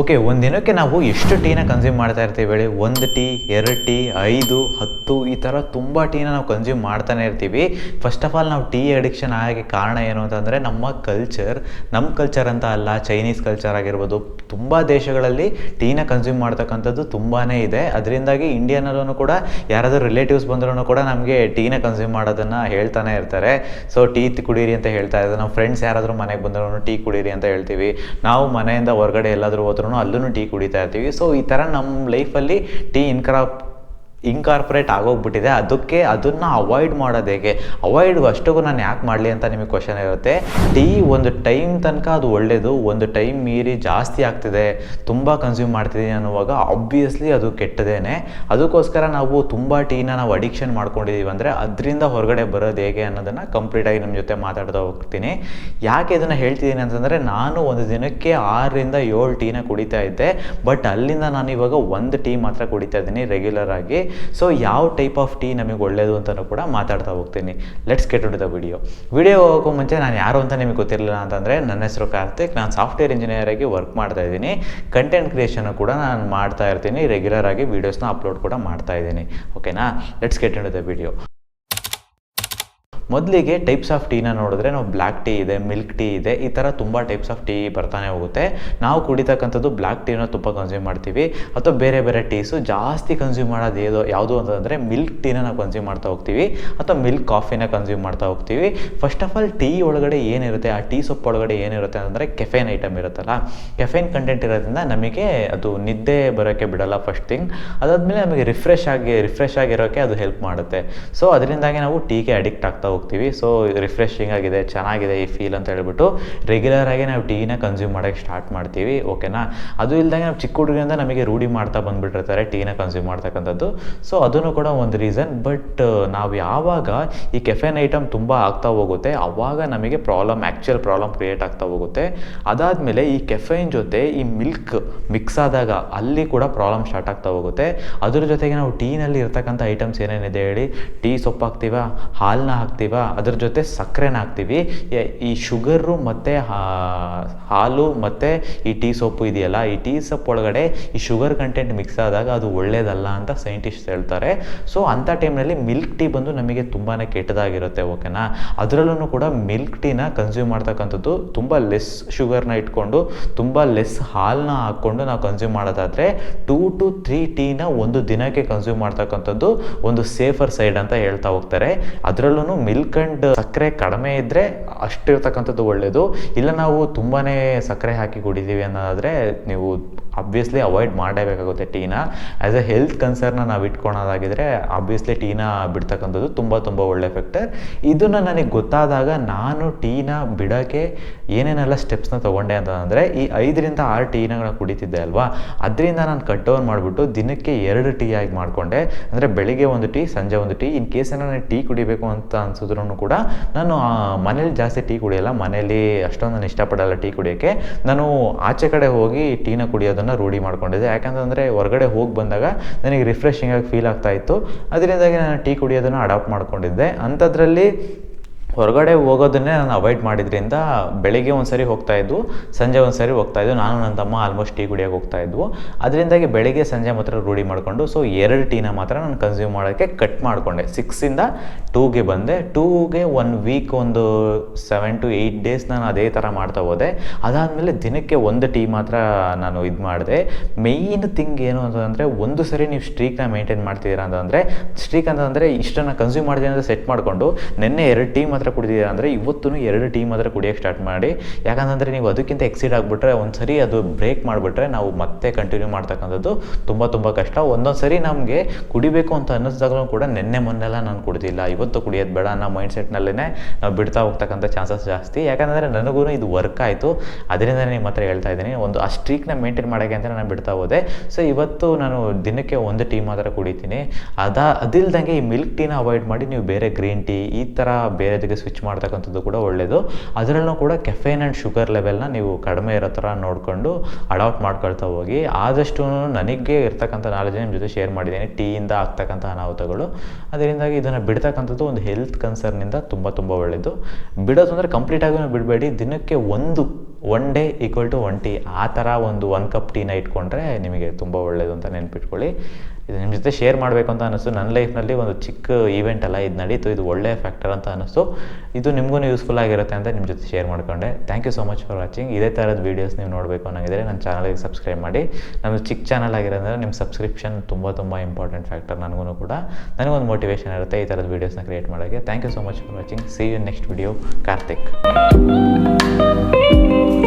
Okay ಒಂದು ದಿನಕ್ಕೆ ನಾವು ಎಷ್ಟು ಟೀನ ಕನ್ಸ್ಯೂಮ್ ಮಾಡ್ತಾ ಇರ್ತೀವಿ ಹೇಳಿ? ಒಂದು ಟೀ, ಎರಡು ಟೀ, ಐದು, ಹತ್ತು, ಈ ಥರ ತುಂಬ ಟೀನ ನಾವು ಕನ್ಸ್ಯೂಮ್ ಮಾಡ್ತಾನೆ ಇರ್ತೀವಿ. ಫಸ್ಟ್ ಆಫ್ ಆಲ್ ನಾವು ಟೀ ಅಡಿಕ್ಷನ್ ಆಗೋಕ್ಕೆ ಕಾರಣ ಏನು ಅಂತಂದರೆ, ನಮ್ಮ ಕಲ್ಚರ್ ನಮ್ಮ ಕಲ್ಚರ್ ಅಂತ ಅಲ್ಲ ಚೈನೀಸ್ ಕಲ್ಚರ್ ಆಗಿರ್ಬೋದು, ತುಂಬ ದೇಶಗಳಲ್ಲಿ ಟೀನ ಕನ್ಸ್ಯೂಮ್ ಮಾಡ್ತಕ್ಕಂಥದ್ದು ತುಂಬಾ ಇದೆ. ಅದರಿಂದಾಗಿ ಇಂಡಿಯಾನಲ್ಲೂ ಕೂಡ, ಯಾರಾದರೂ ರಿಲೇಟಿವ್ಸ್ ಬಂದ್ರೂ ಕೂಡ ನಮಗೆ ಟೀನ ಕನ್ಸ್ಯೂಮ್ ಮಾಡೋದನ್ನು ಹೇಳ್ತಾನೆ ಇರ್ತಾರೆ. ಸೊ ಟೀ ಕುಡೀರಿ ಅಂತ ಹೇಳ್ತಾ ಇದ್ದಾರೆ. ನಮ್ಮ ಫ್ರೆಂಡ್ಸ್ ಯಾರಾದರೂ ಮನೆಗೆ ಬಂದ್ರೂ ಟೀ ಕುಡೀರಿ ಅಂತ ಹೇಳ್ತೀವಿ. ನಾವು ಮನೆಯಿಂದ ಹೊರಗಡೆ ಎಲ್ಲಾದರೂ ಹೋದ್ರೂ ಅಲ್ಲೂ ಟೀ ಕುಡಿತಾ ಇರ್ತೀವಿ. ಸೊ ಈ ಥರ ನಮ್ಮ ಲೈಫಲ್ಲಿ ಟೀ ಇನ್ಕ್ರಾ ಇನ್ಕಾರ್ಪೊರೇಟ್ ಆಗೋಗ್ಬಿಟ್ಟಿದೆ. ಅದಕ್ಕೆ ಅದನ್ನು ಅವಾಯ್ಡ್ ಮಾಡೋದು ಹೇಗೆ? ಅವಾಯ್ಡ್ ಅಷ್ಟಕ್ಕೂ ನಾನು ಯಾಕೆ ಮಾಡಲಿ ಅಂತ ನಿಮಗೆ ಕ್ವಶನ್ ಇರುತ್ತೆ. ಟೀ ಒಂದು ಟೈಮ್ ತನಕ ಅದು ಒಳ್ಳೆಯದು ಒಂದು ಟೈಮ್ ಮೀರಿ ಜಾಸ್ತಿ ಆಗ್ತಿದೆ. ತುಂಬ ಕನ್ಸ್ಯೂಮ್ ಮಾಡ್ತಿದ್ದೀನಿ ಅನ್ನುವಾಗ ಆಬ್ವಿಯಸ್ಲಿ ಅದು ಕೆಟ್ಟದೇನೆ. ಅದಕ್ಕೋಸ್ಕರ ನಾವು ತುಂಬ ಟೀನ ನಾವು ಅಡಿಕ್ಷನ್ ಮಾಡ್ಕೊಂಡಿದ್ದೀವಿ ಅಂದರೆ ಅದರಿಂದ ಹೊರಗಡೆ ಬರೋದು ಹೇಗೆ ಅನ್ನೋದನ್ನು ಕಂಪ್ಲೀಟಾಗಿ ನಿಮ್ಮ ಜೊತೆ ಮಾತಾಡ್ತಾ ಹೋಗ್ತೀನಿ. ಯಾಕೆ ಇದನ್ನು ಹೇಳ್ತಿದ್ದೀನಿ ಅಂತಂದರೆ ನಾನು ಒಂದು ದಿನಕ್ಕೆ ಆರರಿಂದ ಏಳು ಟೀನ ಕುಡಿತಾ ಇದ್ದೆ. ಬಟ್ ಅಲ್ಲಿಂದ ನಾನು ಇವಾಗ ಒಂದು ಟೀ ಮಾತ್ರ ಕುಡಿತಾ ಇದ್ದೀನಿ ರೆಗ್ಯುಲರ್ ಆಗಿ. ಸೊ ಯಾವ ಟೈಪ್ ಆಫ್ ಟೀ ನಮಗೆ ಒಳ್ಳೆಯದು ಅಂತಲೂ ಕೂಡ ಮಾತಾಡ್ತಾ ಹೋಗ್ತೀನಿ. Let's get the video video ಹೋಗೋ ಮುಂಚೆ ನಾನು ಯಾರು ಅಂತ ನಿಮಗೆ ಗೊತ್ತಿರಲಿಲ್ಲ ಅಂತಂದರೆ ನನ್ನ ಹೆಸರು ಕಾರ್ತಿಕ್. ನಾನು ಸಾಫ್ಟ್ವೇರ್ ಇಂಜಿನಿಯರ್ ಆಗಿ ವರ್ಕ್ ಮಾಡ್ತಾ ಇದ್ದೀನಿ. ಕಂಟೆಂಟ್ ಕ್ರಿಯೇಷನ್ ಕೂಡ ನಾನು ಮಾಡ್ತಾ ಇರ್ತೀನಿ. ರೆಗ್ಯುಲರ್ ಆಗಿ ವೀಡಿಯೋಸ್ನ ಅಪ್ಲೋಡ್ ಕೂಡ ಮಾಡ್ತಾ ಇದ್ದೀನಿ. ಓಕೆನಾ ಲೆಟ್ಸ್ ಗೆಟ್ ದ ವಿಡಿಯೋ ಮೊದಲಿಗೆ ಟೈಪ್ಸ್ ಆಫ್ ಟೀನ ನೋಡಿದ್ರೆ ನಾವು ಬ್ಲ್ಯಾಕ್ ಟೀ ಇದೆ ಮಿಲ್ಕ್ ಟೀ ಇದೆ, ಈ ಥರ ತುಂಬ ಟೈಪ್ಸ್ ಆಫ್ ಟೀ ಬರ್ತಾನೆ ಹೋಗುತ್ತೆ. ನಾವು ಕುಡಿತಕ್ಕಂಥದ್ದು ಬ್ಲ್ಯಾಕ್ ಟೀನ ತುಂಬ ಕನ್ಸ್ಯೂಮ್ ಮಾಡ್ತೀವಿ. ಅಥವಾ ಬೇರೆ ಬೇರೆ ಟೀಸು ಜಾಸ್ತಿ ಕನ್ಸ್ಯೂಮ್ ಮಾಡೋದು ಏನೋ ಯಾವುದು ಅಂತಂದರೆ ಮಿಲ್ಕ್ ಟೀನ ನಾವು ಕನ್ಸ್ಯೂಮ್ ಮಾಡ್ತಾ ಹೋಗ್ತೀವಿ. ಅಥವಾ ಮಿಲ್ಕ್ ಕಾಫಿನ ಕನ್ಸ್ಯೂಮ್ ಮಾಡ್ತಾ ಹೋಗ್ತೀವಿ. ಫಸ್ಟ್ ಆಫ್ ಆಲ್ ಟೀ ಒಳಗಡೆ ಏನಿರುತ್ತೆ, ಆ ಟೀ ಸೊಪ್ಪು ಒಳಗಡೆ ಏನಿರುತ್ತೆ ಅಂತಂದರೆ ಕೆಫೆನ್ ಐಟಮ್ ಇರುತ್ತಲ್ಲ. ಕೆಫೆನ್ ಕಂಟೆಂಟ್ ಇರೋದ್ರಿಂದ ನಮಗೆ ಅದು ನಿದ್ದೆ ಬರೋಕ್ಕೆ ಬಿಡಲ್ಲ ಫಸ್ಟ್ ಥಿಂಗ್ ಅದಾದಮೇಲೆ ನಮಗೆ ರಿಫ್ರೆಶ್ ಆಗಿ ರಿಫ್ರೆಶ್ ಆಗಿರೋಕ್ಕೆ ಅದು ಹೆಲ್ಪ್ ಮಾಡುತ್ತೆ. ಸೊ ಅದರಿಂದಾಗಿ ನಾವು ಟೀಗೆ ಅಡಿಕ್ಟ್ ಆಗ್ತಾ ಸೊ ರಿಫ್ರೆಶಿಂಗ್ ಆಗಿದೆ, ಚೆನ್ನಾಗಿದೆ ಈ ಫೀಲ್ ಅಂತ ಹೇಳ್ಬಿಟ್ಟು ರೆಗ್ಯುಲರ್ ಆಗಿ ನಾವು ಟೀನ ಕನ್ಸ್ಯೂಮ್ ಮಾಡೋಕ್ಕೆ ಸ್ಟಾರ್ಟ್ ಮಾಡ್ತೀವಿ. ಓಕೆನಾ ಅದು ಇಲ್ಲದಂಗೆ ನಾವು ಚಿಕ್ಕ ಹುಡುಗರಿಂದ ನಮಗೆ ರೂಢಿ ಮಾಡ್ತಾ ಬಂದುಬಿಟ್ಟಿರ್ತಾರೆ ಟೀನ ಕನ್ಸ್ಯೂಮ್ ಮಾಡ್ತಕ್ಕಂಥದ್ದು. ಸೊ ಅದನ್ನು ಕೂಡ ಒಂದು ರೀಸನ್ ಬಟ್ ನಾವು ಯಾವಾಗ ಈ ಕೆಫೆನ್ ಐಟಮ್ ತುಂಬ ಆಗ್ತಾ ಹೋಗುತ್ತೆ ಆವಾಗ ನಮಗೆ ಪ್ರಾಬ್ಲಮ್ ಆ್ಯಕ್ಚುಯಲ್ ಪ್ರಾಬ್ಲಮ್ ಕ್ರಿಯೇಟ್ ಆಗ್ತಾ ಹೋಗುತ್ತೆ. ಅದಾದಮೇಲೆ ಈ ಕೆಫೆನ್ ಜೊತೆ ಈ ಮಿಲ್ಕ್ ಮಿಕ್ಸ್ ಆದಾಗ ಅಲ್ಲಿ ಕೂಡ ಪ್ರಾಬ್ಲಮ್ ಸ್ಟಾರ್ಟ್ ಆಗ್ತಾ ಹೋಗುತ್ತೆ. ಅದ್ರ ಜೊತೆಗೆ ನಾವು ಟೀನಲ್ಲಿ ಇರ್ತಕ್ಕಂಥ ಐಟಮ್ಸ್ ಏನೇನಿದೆ ಹೇಳಿ? ಟೀ ಸೊಪ್ಪು ಹಾಕ್ತೀವ ಹಾಲನ್ನ ಹಾಕ್ತೀವ? ಅದ್ರ ಜೊತೆ ಸಕ್ಕರೆನ ಹಾಕ್ತೀವಿ. ಈ ಶುಗರು ಮತ್ತು ಹಾಲು ಮತ್ತು ಈ ಟೀ ಸೊಪ್ಪು ಇದೆಯಲ್ಲ, ಈ ಟೀ ಸೊಪ್ಪು ಒಳಗಡೆ ಈ ಶುಗರ್ ಕಂಟೆಂಟ್ ಮಿಕ್ಸ್ ಆದಾಗ ಅದು ಒಳ್ಳೇದಲ್ಲ ಅಂತ ಸೈಂಟಿಸ್ಟ್ ಹೇಳ್ತಾರೆ. ಸೊ, ಅಂಥ ಟೈಮ್ನಲ್ಲಿ ಮಿಲ್ಕ್ ಟೀ ಬಂದು ನಮಗೆ ತುಂಬಾ ಕೆಟ್ಟದಾಗಿರುತ್ತೆ, ಓಕೆನಾ? ಅದರಲ್ಲೂ ಕೂಡ ಮಿಲ್ಕ್ ಟೀನ ಕನ್ಸ್ಯೂಮ್ ಮಾಡ್ತಕ್ಕಂಥದ್ದು ತುಂಬ ಲೆಸ್ ಶುಗರ್ನ ಇಟ್ಕೊಂಡು, ತುಂಬ ಲೆಸ್ ಹಾಲನ್ನ ಹಾಕ್ಕೊಂಡು ನಾವು ಕನ್ಸ್ಯೂಮ್ ಮಾಡೋದಾದರೆ ಟೂ ಟು ತ್ರೀ ಟೀನ ಒಂದು ದಿನಕ್ಕೆ ಕನ್ಸ್ಯೂಮ್ ಮಾಡ್ತಕ್ಕಂಥದ್ದು ಒಂದು ಸೇಫರ್ ಸೈಡ್ ಅಂತ ಹೇಳ್ತಾ ಹೋಗ್ತಾರೆ. ಅದರಲ್ಲೂ ಮಿಲ್ಕ್ ಆ್ಯಂಡ್ ಸಕ್ಕರೆ ಕಡಿಮೆ ಇದ್ದರೆ ಅಷ್ಟಿರ್ತಕ್ಕಂಥದ್ದು ಒಳ್ಳೆಯದು ಇಲ್ಲ ನಾವು ತುಂಬಾ ಸಕ್ಕರೆ ಹಾಕಿ ಕುಡಿತೀವಿ ಅನ್ನೋದಾದರೆ ನೀವು ಅಬ್ವಿಯಸ್ಲಿ ಅವಾಯ್ಡ್ ಮಾಡಲೇಬೇಕಾಗುತ್ತೆ ಟೀನ. ಆ್ಯಸ್ ಎ ಹೆಲ್ತ್ ಕನ್ಸರ್ನ ನಾವು ಇಟ್ಕೊಳೋದಾಗಿದ್ರೆ ಅಬ್ವಿಯಸ್ಲಿ ಟೀನ ಬಿಡ್ತಕ್ಕಂಥದ್ದು ತುಂಬ ತುಂಬ ಒಳ್ಳೆ ಫ್ಯಾಕ್ಟರ್ ಇದನ್ನು ನನಗೆ ಗೊತ್ತಾದಾಗ ನಾನು ಟೀನ ಬಿಡೋಕ್ಕೆ ಏನೇನೆಲ್ಲ ಸ್ಟೆಪ್ಸ್ನ ತೊಗೊಂಡೆ ಅಂತಂದರೆ ಈ ಐದರಿಂದ ಆರು ಟೀನ ಕುಡಿತಿದ್ದೆ ಅಲ್ವಾ? ಅದರಿಂದ ನಾನು ಕಟ್ ಡೌನ್ ಮಾಡಿಬಿಟ್ಟು ದಿನಕ್ಕೆ ಎರಡು ಟೀ ಆಗಿ ಮಾಡಿಕೊಂಡೆ. ಅಂದರೆ ಬೆಳಿಗ್ಗೆ ಒಂದು ಟೀ, ಸಂಜೆ ಒಂದು ಟೀ. ಇನ್ ಕೇಸ್ ನಾನು ಟೀ ಕುಡಿಬೇಕು ಅಂತ ಅನ್ಸಿದ್ರು ಕೂಡ ನಾನು ಮನೇಲಿ ಜಾಸ್ತಿ ಟೀ ಕುಡಿಯಲ್ಲ, ಮನೇಲಿ ಅಷ್ಟೊಂದು ನಾನು ಇಷ್ಟಪಡಲ್ಲ ಟೀ ಕುಡಿಯೋಕ್ಕೆ. ನಾನು ಆಚೆ ಕಡೆ ಹೋಗಿ ಟೀನ ಕುಡಿಯೋದನ್ನು ರೂಢಿ ಮಾಡ್ಕೊಂಡಿದ್ದೆ ಯಾಕಂತಂದರೆ ಹೊರಗಡೆ ಹೋಗಿ ಬಂದಾಗ ನನಗೆ ರಿಫ್ರೆಶಿಂಗ್ ಆಗಿ ಫೀಲ್ ಆಗ್ತಾ ಇತ್ತು. ಅದರಿಂದಾಗಿ ನಾನು ಟೀ ಕುಡಿಯೋದನ್ನು ಅಡಾಪ್ಟ್ ಮಾಡ್ಕೊಂಡಿದ್ದೆ. ಅಂಥದ್ರಲ್ಲಿ ಹೊರಗಡೆ ಹೋಗೋದನ್ನೇ ನಾನು ಅವಾಯ್ಡ್ ಮಾಡಿದ್ರಿಂದ ಬೆಳಿಗ್ಗೆ ಒಂದು ಸರಿ ಹೋಗ್ತಾ ಇದ್ವು, ಸಂಜೆ ಒಂದು ಸರಿ ಹೋಗ್ತಾ ಇದ್ವು. ನಾನು ನನ್ನ ತಮ್ಮ ಆಲ್ಮೋಸ್ಟ್ ಟೀ ಕುಡಿಯೋಕೆ ಹೋಗ್ತಾ ಇದ್ವು. ಅದರಿಂದಾಗಿ ಬೆಳಿಗ್ಗೆ ಸಂಜೆ ಮಾತ್ರ ರೂಢಿ ಮಾಡಿಕೊಂಡು ಸೊ ಎರಡು ಟೀನ ಮಾತ್ರ ನಾನು ಕನ್ಸ್ಯೂಮ್ ಮಾಡೋಕ್ಕೆ ಕಟ್ ಮಾಡಿಕೊಂಡೆ. ಸಿಕ್ಸಿಂದ ಟೂಗೆ ಬಂದೆ. ಟೂಗೆ ಒನ್ ವೀಕ್ ಒಂದು ಸೆವೆನ್ ಟು ಏಯ್ಟ್ ಡೇಸ್ ನಾನು ಅದೇ ಥರ ಮಾಡ್ತಾ ಹೋದೆ. ಅದಾದಮೇಲೆ ದಿನಕ್ಕೆ ಒಂದು ಟೀ ಮಾತ್ರ ನಾನು ಇದು ಮಾಡಿದೆ. ಮೇಯ್ನ್ ಥಿಂಗ್ ಏನು ಅಂತಂದರೆ, ಒಂದು ಸರಿ ನೀವು ಸ್ಟ್ರೀಕ್ನ ಮೇಂಟೈನ್ ಮಾಡ್ತಿದ್ದೀರಾ ಅಂತಂದರೆ ಸ್ಟ್ರೀಕ್ ಅಂತಂದರೆ ಇಷ್ಟನ್ನು ಕನ್ಸ್ಯೂಮ್ ಮಾಡಿದೆ ಅಂತ ಸೆಟ್ ಮಾಡಿಕೊಂಡು, ನಿನ್ನೆ ಎರಡು ಟೀ ಮಾತ್ರ ಕುಡಿದಿದ್ದೀರಾ ಅಂದರೆ ಇವತ್ತೂ ಎರಡು ಟೀ ಮಾತ್ರ ಕುಡಿಯೋಕ್ಕೆ ಸ್ಟಾರ್ಟ್ ಮಾಡಿ. ಯಾಕಂತಂದರೆ ನೀವು ಅದಕ್ಕಿಂತ ಎಕ್ಸಿಡ್ ಆಗಿಬಿಟ್ರೆ ಒಂದು ಸರಿ ಅದು ಬ್ರೇಕ್ ಮಾಡಿಬಿಟ್ರೆ ನಾವು ಮತ್ತೆ ಕಂಟಿನ್ಯೂ ಮಾಡ್ತಕ್ಕಂಥದ್ದು ತುಂಬ ತುಂಬ ಕಷ್ಟ. ಒಂದೊಂದು ಸರಿ ನಮಗೆ ಕುಡಿಬೇಕು ಅಂತ ಅನ್ನಿಸಿದಾಗಲೂ ಕೂಡ ನಿನ್ನೆ ಮೊನ್ನೆಲ್ಲ ನಾನು ಕುಡಿದಿಲ್ಲ. ಇವತ್ತು ಕುಡಿಯೋದು ಬೇಡ ಅನ್ನೋ ಮೈಂಡ್ ಸೆಟ್ನಲ್ಲೇ ನಾವು ಬಿಡ್ತಾ ಹೋಗ್ತಕ್ಕಂಥ ಚಾನ್ಸಸ್ ಜಾಸ್ತಿ. ಯಾಕಂದರೆ ನನಗೂ ಇದು ವರ್ಕ್ ಆಯಿತು. ಅದರಿಂದ ನಿಮ್ಮ ಹತ್ರ ಹೇಳ್ತಾ ಇದ್ದೀನಿ. ಒಂದು ಆ ಸ್ಟ್ರೀಕ್ನ ಮೇಂಟೈನ್ ಮಾಡೋಕ್ಕೆ ಅಂತ ನಾನು ಬಿಡ್ತಾ ಹೋದೆ. ಸೊ ಇವತ್ತು ನಾನು ದಿನಕ್ಕೆ ಒಂದು ಟೀ ಮಾತ್ರ ಕುಡಿತೀನಿ. ಅದ ಅದಿಲ್ದಂಗೆ ಈ ಮಿಲ್ಕ್ ಟೀನ ಅವಾಯ್ಡ್ ಮಾಡಿ ನೀವು ಬೇರೆ ಗ್ರೀನ್ ಟೀ ಈ ಥರ ಬೇರೆದಕ್ಕೆ ಸ್ವಿಚ್ ಮಾಡ್ತಕ್ಕಂಥದ್ದು ಕೂಡ ಒಳ್ಳೆಯದು ಅದರಲ್ಲೂ ಕೂಡ ಕೆಫೇನ್ ಆ್ಯಂಡ್ ಶುಗರ್ ಲೆವೆಲ್ನ ನೀವು ಕಡಿಮೆ ಇರೋ ಥರ ನೋಡಿಕೊಂಡು ಅಡಾಪ್ಟ್ ಮಾಡ್ಕೊಳ್ತಾ ಹೋಗಿ. ಆದಷ್ಟು ನನಗೆ ಇರ್ತಕ್ಕಂಥ ನಾಲೆಜ್ ನಿಮ್ಮ ಜೊತೆ ಶೇರ್ ಮಾಡಿದ್ದೀನಿ. ಟೀಯಿಂದ ಆಗ್ತಕ್ಕಂಥ ಅನಾಹುತಗಳು. ಅದರಿಂದಾಗಿ ಇದನ್ನು ಬಿಡ್ತಕ್ಕಂಥದ್ದು ಒಂದು ಹೆಲ್ತ್ ಕನ್ಸರ್ನಿಂದ ತುಂಬ ತುಂಬ ಒಳ್ಳೆಯದು ಬಿಡೋದು ಅಂದರೆ ಕಂಪ್ಲೀಟಾಗೂ ಬಿಡಬೇಡಿ. ದಿನಕ್ಕೆ ಒಂದು one day equal to one tea ಆ ಥರ ಒಂದು ಒನ್ ಕಪ್ ಟೀನ ಇಟ್ಕೊಂಡ್ರೆ ನಿಮಗೆ ತುಂಬ ಒಳ್ಳೆಯದು ಅಂತ ನೆನ್ಪಿಟ್ಕೊಳ್ಳಿ. ಇದು ನಿಮ್ಮ ಜೊತೆ ಶೇರ್ ಮಾಡಬೇಕು ಅಂತ ಅನ್ನಿಸ್ತು ನನ್ನ ಲೈಫ್ನಲ್ಲಿ ಒಂದು ಚಿಕ್ಕ ಈವೆಂಟ್ ಅಲ್ಲ ಇದು ನಡೀತು. ಇದು ಒಳ್ಳೆಯ ಫ್ಯಾಕ್ಟರ್ ಅಂತ ಅನ್ನಿಸ್ತು ಇದು ನಿಮಗೂ ಯೂಸ್ಫುಲ್ ಆಗಿರುತ್ತೆ ಅಂತ ನಿಮ್ಮ ಜೊತೆ ಶೇರ್ ಮಾಡ್ಕೊಂಡೆ. Thank you so much for watching ಇದೇ ಥರದ ವೀಡಿಯೋಸ್ ನೀವು ನೋಡಬೇಕು ಅನ್ನೋಂಗಿದ್ರೆ ನನ್ನ ಚಾನಲಿಗೆ ಸಬ್ಸ್ಕ್ರೈಬ್ ಮಾಡಿ. ನಮ್ಮದು ಚಿಕ್ಕ ಚಾನಲ್ ಆಗಿರೋದ್ರೆ ನಿಮ್ಮ ಸಬ್ಸ್ಕ್ರಿಪ್ಷನ್ ತುಂಬ ತುಂಬ ಇಂಪಾರ್ಟೆಂಟ್ ಫ್ಯಾಕ್ಟರ್ ನನಗೂ ಕೂಡ. ನನಗೊಂದು ಮೋಟಿವೇಶನ್ ಇರುತ್ತೆ ಈ ಥರದ ವೀಡಿಯೋಸ್ನ ಕ್ರಿಯೇಟ್ ಮಾಡೋಕ್ಕೆ thank you so much for watching see you next video Karthik Thank you.